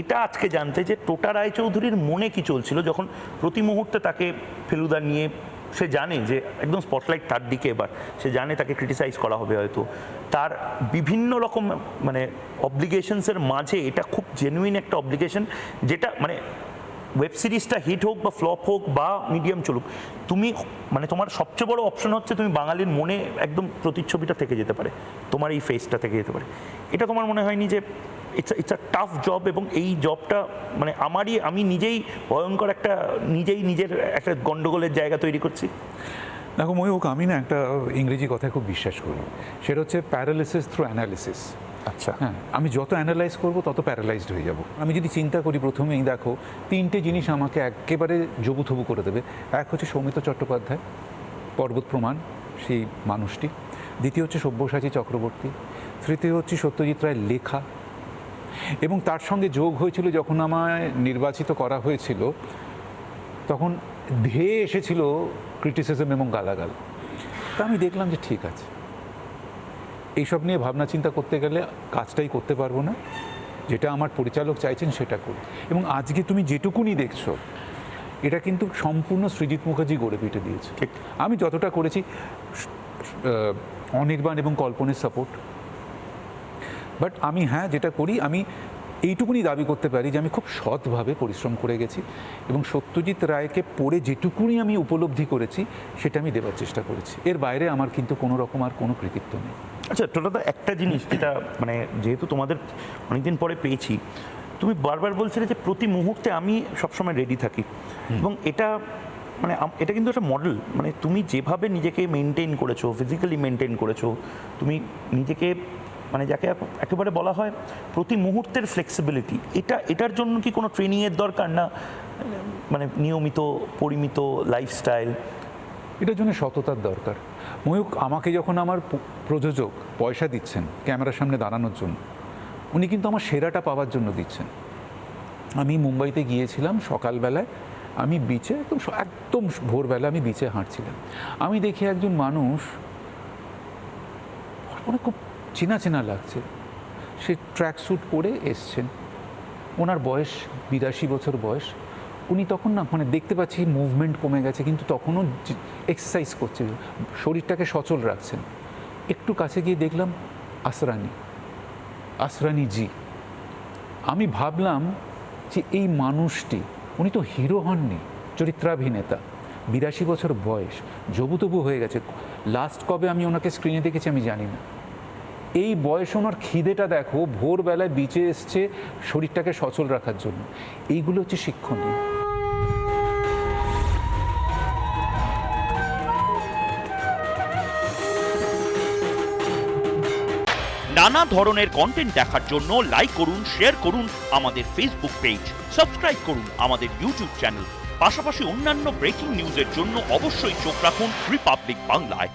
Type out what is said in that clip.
এটা আজকে জানতে যে টোটা রায়চৌধুরীর মনে কি চলছিল? যখন প্রতি মুহূর্তে তাকে ফেলুদা নিয়ে সে জানে যে একদম স্পটলাইট তার দিকে, এবার সে জানে তাকে ক্রিটিসাইজ করা হবে হয়তো, তার বিভিন্ন রকম মানে অব্লিগেশনসের মাঝে এটা খুব জেনুইন একটা অব্লিগেশন যেটা মানে ওয়েব সিরিজটা হিট হোক বা ফ্লপ হোক বা মিডিয়াম চলুক, তুমি মানে তোমার সবচেয়ে বড় অপশন হচ্ছে তুমি বাঙালির মনে একদম প্রতিচ্ছবিটা থেকে যেতে পারে, তোমার এই ফেসটা থেকে যেতে পারে। এটা তোমার মনে হয়নি যে it's it's a tough job এবং এই জবটা মানে আমারই, আমি নিজেই ভয়ঙ্কর একটা, নিজেই নিজের একটা গন্ডগোলের জায়গা তৈরি করছি? দেখো ময়ূক আমি না একটা ইংরেজি কথায় খুব বিশ্বাস করি। সেটা হচ্ছে প্যারালিসিস থ্রু অ্যানালিসিস আচ্ছা। হ্যাঁ আমি যত অ্যানালাইজ করব, তত প্যারালাইজড হয়ে যাব। আমি যদি চিন্তা করি প্রথমেই দেখো, তিনটে জিনিস আমাকে একেবারে জবুথবু করে দেবে। এক হচ্ছে সৌমিত্র চট্টোপাধ্যায়, পর্বত প্রমাণ, সেই মানুষটি। দ্বিতীয় হচ্ছে সব্যসাচী চক্রবর্তী। তৃতীয় হচ্ছে সত্যজিৎ রায়ের লেখা। এবং তার সঙ্গে যোগ হয়েছিল যখন আমায় নির্বাচিত করা হয়েছিল, তখন ধেয়ে এসেছিল ক্রিটিসিজম এবং গালাগাল। তা আমি দেখলাম যে ঠিক আছে। এইসব নিয়ে ভাবনা চিন্তা করতে গেলে কাজটাই করতে পারব না। যেটা আমার পরিচালক চাইছেন সেটা করি এবং আজকে তুমি যেটুকুনি দেখছ এটা কিন্তু সম্পূর্ণ সৃজিত মুখার্জি গড়ে পিঠে দিয়েছে। ঠিক। আমি যতটা করেছি অনির্বাণ এবং কল্পনের সাপোর্ট বাট আমি হ্যাঁ যেটা করি আমি এইটুকুনি দাবি করতে পারি যে আমি খুব সৎভাবে পরিশ্রম করে গেছি এবং সত্যজিৎ রায়কে পড়ে যেটুকুনি আমি উপলব্ধি করেছি সেটা আমি দেওয়ার চেষ্টা করেছি। এর বাইরে আমার কিন্তু কোনো রকম আর কোনো কৃতিত্ব নেই। আচ্ছা টোটাল একটা জিনিস যেটা মানে যেহেতু তোমাদের অনেকদিন পরে পেয়েছি তুমি বারবার বলছিলে যে প্রতি মুহূর্তে আমি সবসময় রেডি থাকি। এবং এটা মানে এটা কিন্তু একটা মডেল মানে তুমি যেভাবে নিজেকে মেনটেন করেছ ফিজিক্যালি মেনটেন করেছ তুমি নিজেকে মানে যাকে একেবারে বলা হয় প্রতি মুহূর্তের ফ্লেক্সিবিলিটি এটা, এটার জন্য কি কোনো ট্রেনিংয়ের দরকার না মানে নিয়মিত, পরিমিত লাইফস্টাইল এটার জন্য সততার দরকার। ময়ূক আমাকে যখন আমার প্রযোজক পয়সা দিচ্ছেন ক্যামেরার সামনে দাঁড়ানোর জন্য, উনি কিন্তু আমার সেরাটা পাওয়ার জন্য দিচ্ছেন। আমি মুম্বাইতে গিয়েছিলাম সকালবেলায়, আমি বিচে একদম একদম ভোরবেলা আমি বিচে হাঁটছিলাম। আমি দেখি একজন মানুষ মানে খুব চেনা চেনা লাগছে। সে ট্র্যাক স্যুট পরে এসছেন। ওনার বয়স বিরাশি বছর বয়স। উনি তখন না মানে দেখতে পাচ্ছি মুভমেন্ট কমে গেছে, কিন্তু তখনও এক্সারসাইজ করছে। শরীরটাকে সচল রাখছেন। একটু কাছে গিয়ে দেখলাম আসরানি। আসরানি জি। আমি ভাবলাম যে এই মানুষটি, উনি তো হিরো হননি, চরিত্রাভিনেতা। বিরাশি বছর বয়স। জবুতবু হয়ে গেছে। লাস্ট কবে আমি ওনাকে স্ক্রিনে দেখেছি আমি জানি না। এই বয়স ওনার খিদেটা দেখো, ভোরবেলায় বিচে এসছে শরীরটাকে সচল রাখার জন্য। এইগুলো হচ্ছে শিক্ষণীয়। নানা ধরনের কন্টেন্ট দেখার জন্য লাইক করুন শেয়ার করুন আমাদের ফেসবুক পেজ সাবস্ক্রাইব করুন আমাদের ইউটিউব চ্যানেল পাশাপাশি অন্যান্য ব্রেকিং নিউজের জন্য অবশ্যই চোখ রাখুন রিপাবলিক বাংলায়